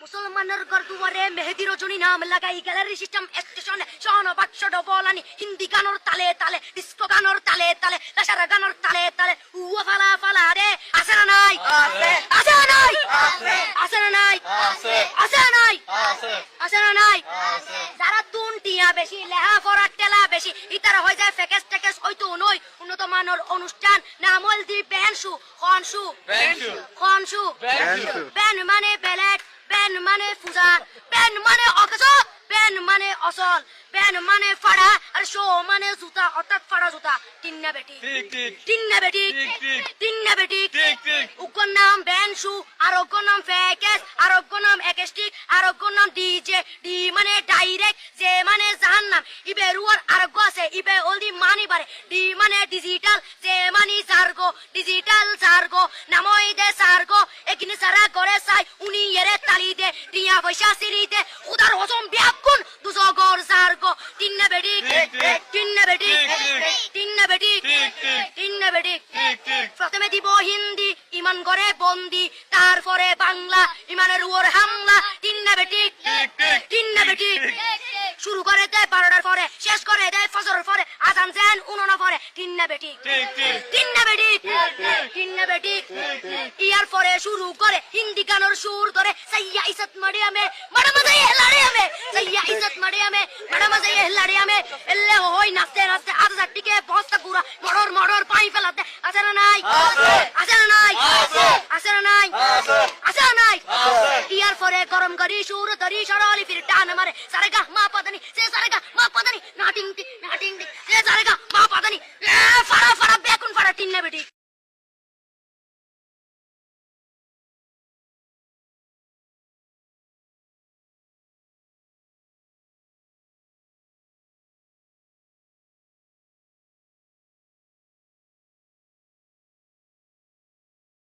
মুসলমানের ঘর দুয়ারে মেহেদি রজনী নাম লাগাই গ্যালারি সিস্টেম স্টেশনে শন বাক্স ডবলানি হিন্দি গানোর তালে তালে ডিস্কো গানোর তালে তালে লাসারা গানোর তালে তালে। উয়া ফালা ফালা রে আছে না নাই? আছে। না নাই? আছে। না নাই? আছে। না নাই? আছে। না নাই? যারা তুন টিয়া বেশি লেহা পড়া টেলা বেশি ইতারা হয়ে যায় ফেকেস টেকেস হয়তো নই। উন্নত মানের অনুষ্ঠান নাম হল দি ব্যান শু খন শু মানে ফুজা ব্যান মানে অকেজ ব্যান মানে অসল ব্যান মানে ফাড়া আর শো মানে জুতা অর্থাৎ ফাড়া জুতা। তিন্না বেটি। তিন্না বেটি। তিন্না বেটি। উগ্র নাম ব্যান শু আর অজ্ঞ নাম ফেকেস আর অজ্ঞ নাম একেস্টিক আর অজ্ঞ নাম ডিজে। ডি মানে ডাইরেক্ট যে মানে জাহান্নাম। ইবে রুয়ার আরোগ্য আছে ইবে অলদি মানি বারে ডি মানে ডিজিটাল যে মানি সার্গো ডিজিটাল সার্গো নামই দে সার্গো। এখানে সারা করে চাই উনি এরে তালি দে টিয়া পয়সা সিরি দে উদার হজম ব্যাকুন দুজগর সার্গো তিন্না বেটি ঠিক, ঠিক। তিন্না বেটি ঠিক, ঠিক। তিন্না বেটি ঠিক, ঠিক। তিন্না বেটি ঠিক ঠিক প্রথমে দিব হিন্দি ইমান করে বন্দি তারপরে বাংলা ইমানের উপর হামলা তিন্না বেটি ঠিক, ঠিক। তিন্না বেটি। শুরু করে দেয় বারোটার পরে শেষ করে দেয় ফজরের যেন উনানা পরে। তিন্না বেটি তিন্না বেটি তিন্না বেটি ইয়ার পরে শুরু করে হিন্দি গানের সুর ধরে সাইয়া ইসত মারিয়ামে বড় মজা ये লাড়িয়ামে সাইয়া ইসত মারিয়ামে বড় মজা ये লাড়িয়ামে এলে হই নাচতে নাচতে আধা জাতিকে বস্তা গুড়া মড়র মড়র পাই ফেলাতে। আছে না নাই আছে। না নাই আছে। না নাই আছে। না নাই। ইয়ার পরে গরম করি সুর ধরি সরলি ফির টান মারে। সারেগা মা পাদানি সে সারেগা মা পাদানি সে